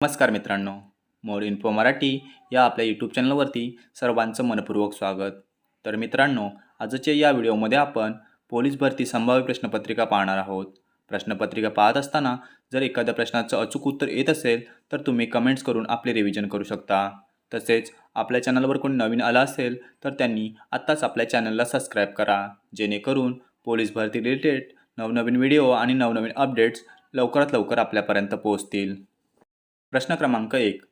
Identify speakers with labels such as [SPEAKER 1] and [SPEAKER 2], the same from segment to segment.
[SPEAKER 1] नमस्कार मित्रांनो मोर इन्फो मराठी या आपल्या यूट्यूब चॅनलवरती सर्वांचं मनपूर्वक स्वागत. तर मित्रांनो आजच्या या व्हिडिओमध्ये आपण पोलीस भरती संभाव्य प्रश्नपत्रिका पाहणार आहोत. प्रश्नपत्रिका पाहत असताना जर एखाद्या प्रश्नाचं अचूक उत्तर येत असेल तर तुम्ही कमेंट्स करून आपले रिव्हिजन करू शकता. तसेच आपल्या चॅनलवर कोणी नवीन आला असेल तर त्यांनी आत्ताच आपल्या चॅनलला सबस्क्राईब करा. जेणेकरून पोलीस भरती रिलेटेड नवनवीन व्हिडिओ आणि नवनवीन अपडेट्स लवकरात लवकर आपल्यापर्यंत पोहोचतील. प्रश्न क्रमांक एक.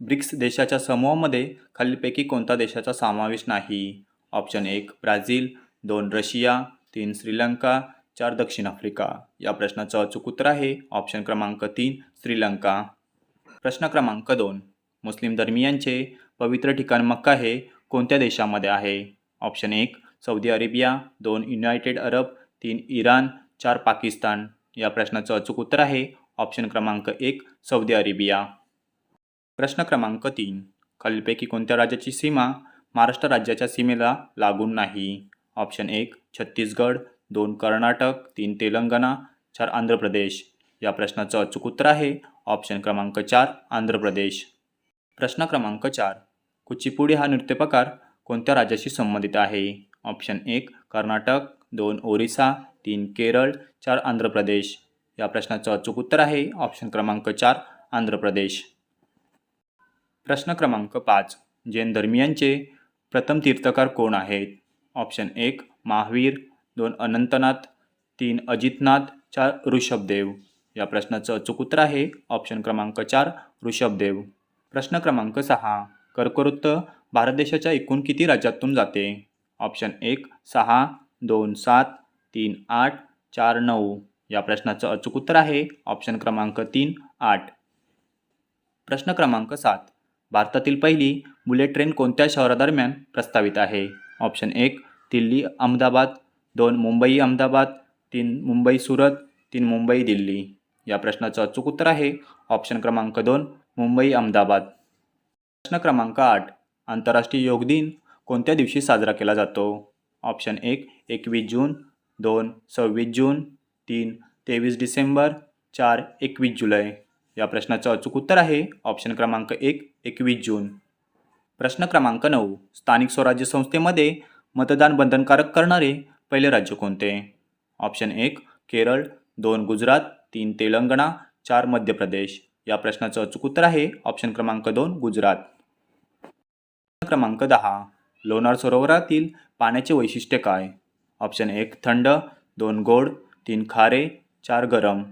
[SPEAKER 1] ब्रिक्स देशाच्या समूहामध्ये खालीलपैकी कोणता देशाचा समावेश नाही? ऑप्शन एक ब्राझील. दोन रशिया. तीन श्रीलंका. चार दक्षिण आफ्रिका. या प्रश्नाचं अचूक उत्तर आहे. ऑप्शन क्रमांक तीन श्रीलंका. प्रश्न क्रमांक दोन. मुस्लिम धर्मियांचे पवित्र ठिकाण मक्का हे कोणत्या देशामध्ये आहे? ऑप्शन एक सौदी अरेबिया. दोन युनायटेड अरब. तीन इराण. चार पाकिस्तान. या प्रश्नाचं अचूक उत्तर आहे. ऑप्शन क्रमांक एक सौदी अरेबिया. प्रश्न क्रमांक तीन खालीलपैकी कोणत्या राज्याची सीमा महाराष्ट्र राज्याच्या सीमेला लागून नाही? ऑप्शन एक छत्तीसगड दोन कर्नाटक तीन तेलंगणा चार आंध्र प्रदेश या प्रश्नाचं अचूक उत्तर आहे ऑप्शन क्रमांक चार आंध्र प्रदेश प्रश्न क्रमांक चार कुचिपुडी हा नृत्यप्रकार कोणत्या राज्याशी संबंधित आहे? ऑप्शन एक कर्नाटक दोन ओरिसा तीन केरळ चार आंध्र प्रदेश या प्रश्नाचं अचूक उत्तर आहे. ऑप्शन क्रमांक चार आंध्र प्रदेश. प्रश्न क्रमांक पाच जैन धर्मियांचे प्रथम तीर्थकार कोण आहेत? ऑप्शन एक महावीर दोन अनंतनाथ तीन अजितनाथ चार ऋषभदेव. या प्रश्नाचं अचूक उत्तर आहे. ऑप्शन क्रमांक चार ऋषभदेव. प्रश्न क्रमांक सहा कर्कवृत्त भारत देशाच्या एकूण किती राज्यातून जाते? ऑप्शन एक सहा दोन सात तीन आठ चार नऊ. या प्रश्नाचं अचूक उत्तर आहे. ऑप्शन क्रमांक तीन आठ. प्रश्न क्रमांक सात. भारतातील पहिली बुलेट ट्रेन कोणत्या शहरादरम्यान प्रस्तावित आहे? ऑप्शन एक दिल्ली अहमदाबाद. दोन मुंबई अहमदाबाद. तीन मुंबई सुरत. तीन मुंबई दिल्ली. या प्रश्नाचं अचूक उत्तर आहे. ऑप्शन क्रमांक दोन मुंबई अहमदाबाद. प्रश्न क्रमांक आठ आंतरराष्ट्रीय योग दिन कोणत्या दिवशी साजरा केला जातो? ऑप्शन एक एकवीस जून. दोन सव्वीस जून. तीन तेवीस डिसेंबर चार एकवीस जुलै. या प्रश्नाचं अचूक उत्तर आहे ऑप्शन क्रमांक एक एकवीस जून. प्रश्न क्रमांक नऊ स्थानिक स्वराज्य संस्थेमध्ये मतदान बंधनकारक करणारे पहिले राज्य कोणते? ऑप्शन एक केरळ दोन गुजरात तीन तेलंगणा चार मध्य प्रदेश. या प्रश्नाचं अचूक उत्तर आहे ऑप्शन क्रमांक दोन गुजरात. प्रश्न क्रमांक दहा लोणार सरोवरातील पाण्याचे वैशिष्ट्य काय? ऑप्शन एक थंड दोन गोड तीन खारे चार गरम.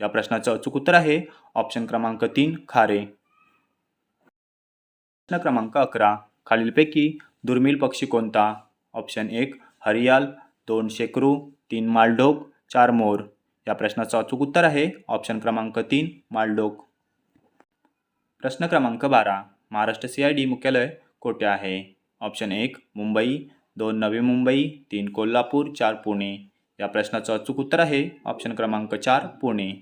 [SPEAKER 1] या प्रश्नाचं अचूक उत्तर आहे ऑप्शन क्रमांक तीन खारे. प्रश्न क्रमांक अकरा खालीलपैकी दुर्मिळ पक्षी कोणता? ऑप्शन एक हरियाल दोन शेकरू तीन मालढोक चार मोर. या प्रश्नाचं अचूक उत्तर आहे ऑप्शन क्रमांक तीन मालडोक. प्रश्न क्रमांक बारा महाराष्ट्र सी आय डी मुख्यालय कोठे आहे? ऑप्शन एक मुंबई दोन नवी मुंबई तीन कोल्हापूर चार पुणे. या प्रश्नाचं अचूक उत्तर आहे. ऑप्शन क्रमांक चार पुणे.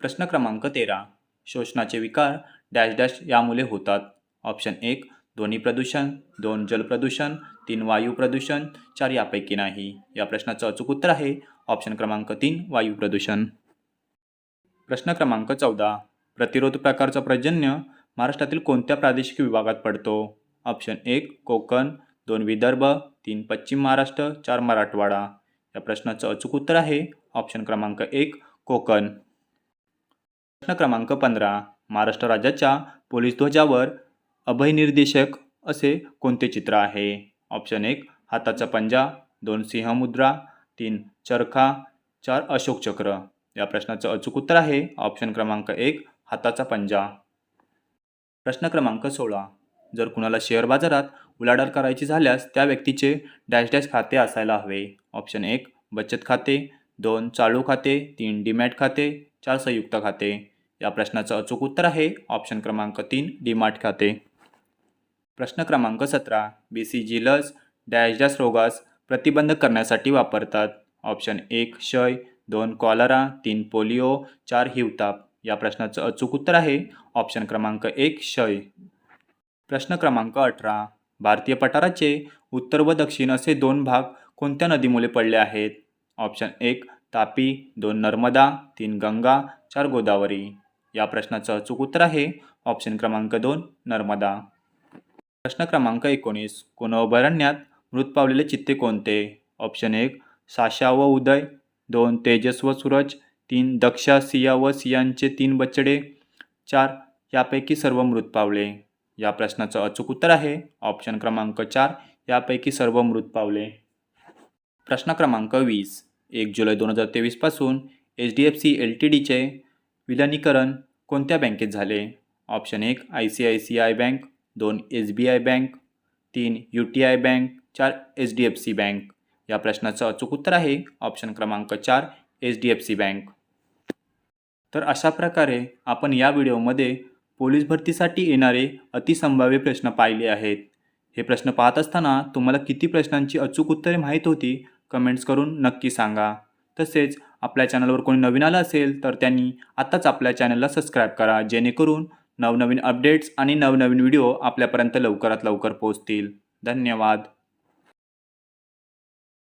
[SPEAKER 1] प्रश्न क्रमांक तेरा. शोषणाचे विकार डॅश डॅश यामुळे होतात. ऑप्शन एक ध्वनी प्रदूषण दोन जलप्रदूषण तीन वायू प्रदूषण चार यापैकी नाही. या प्रश्नाचं अचूक उत्तर आहे. ऑप्शन क्रमांक तीन वायू प्रदूषण. प्रश्न क्रमांक चौदा. प्रतिरोध प्रकारचं पर्जन्य महाराष्ट्रातील कोणत्या प्रादेशिक विभागात पडतो? ऑप्शन एक कोकण दोन विदर्भ तीन पश्चिम महाराष्ट्र चार मराठवाडा. या प्रश्नाचं अचूक उत्तर आहे. ऑप्शन क्रमांक एक कोकण. प्रश्न क्रमांक पंधरा महाराष्ट्र राज्याच्या पोलीस ध्वजावर अभयनिर्देशक असे कोणते चित्र आहे? ऑप्शन एक हाताचा पंजा दोन सिंहमुद्रा तीन चरखा चार अशोक चक्र. या प्रश्नाचं अचूक उत्तर आहे. ऑप्शन क्रमांक एक हाताचा पंजा. प्रश्न क्रमांक सोळा जर कुणाला शेअर बाजारात उलाढाल करायची झाल्यास त्या व्यक्तीचे डॅश डॅश खाते असायला हवे. ऑप्शन एक बचत खाते. दोन चालू खाते. तीन डीमॅट खाते. चार संयुक्त खाते. या प्रश्नाचं अचूक उत्तर आहे ऑप्शन क्रमांक तीन डीमार्ट खाते. प्रश्न क्रमांक सतरा बी सी जी लस डॅश डॅश रोगास प्रतिबंध करण्यासाठी वापरतात. ऑप्शन एक क्षय. दोन कॉलरा. तीन पोलिओ. चार हिवताप. या प्रश्नाचं अचूक उत्तर आहे ऑप्शन क्रमांक एक क्षय. प्रश्न क्रमांक अठरा भारतीय पठाराचे उत्तर व दक्षिण असे दोन भाग कोणत्या नदीमुळे पडले आहेत? ऑप्शन एक तापी दोन नर्मदा तीन गंगा चार गोदावरी. या प्रश्नाचं अचूक उत्तर आहे. ऑप्शन क्रमांक दोन नर्मदा. प्रश्न क्रमांक एकोणीस कोण अभयारण्यात मृत पावलेले चित्ते कोणते? ऑप्शन एक साशा व उदय. दोन तेजस व सूरज. तीन दक्षा सिया व सियांचे तीन बछडे. चार यापैकी सर्व मृत पावले. या प्रश्नाचं अचूक उत्तर आहे. ऑप्शन क्रमांक चार यापैकी सर्व मृत पावले. प्रश्न क्रमांक वीस एक जुलै दोन हजार तेवीसपासून H D F C L T डीचे विलनीकरण कोणत्या बँकेत झाले? ऑप्शन एक I C I C I bank दोन एस बी आय बँक तीन यू टी आय बँक चार H D F C bank या प्रश्नाचं अचूक उत्तर आहे. ऑप्शन क्रमांक चार H D F C bank तर अशा प्रकारे आपण या व्हिडिओमध्ये पोलीस भरतीसाठी येणारे अतिसंभाव्य प्रश्न पाहिले आहेत. हे प्रश्न पाहत असताना तुम्हाला किती प्रश्नांची अचूक उत्तरे माहीत होती कमेंट्स करून नक्की सांगा. तसेच आपल्या चॅनलवर कोणी नवीन आलं असेल तर त्यांनी आत्ताच आपल्या चॅनलला सबस्क्राईब करा जेणेकरून नवनवीन अपडेट्स आणि नवनवीन व्हिडिओ आपल्यापर्यंत लवकरात लवकर पोहोचतील. धन्यवाद.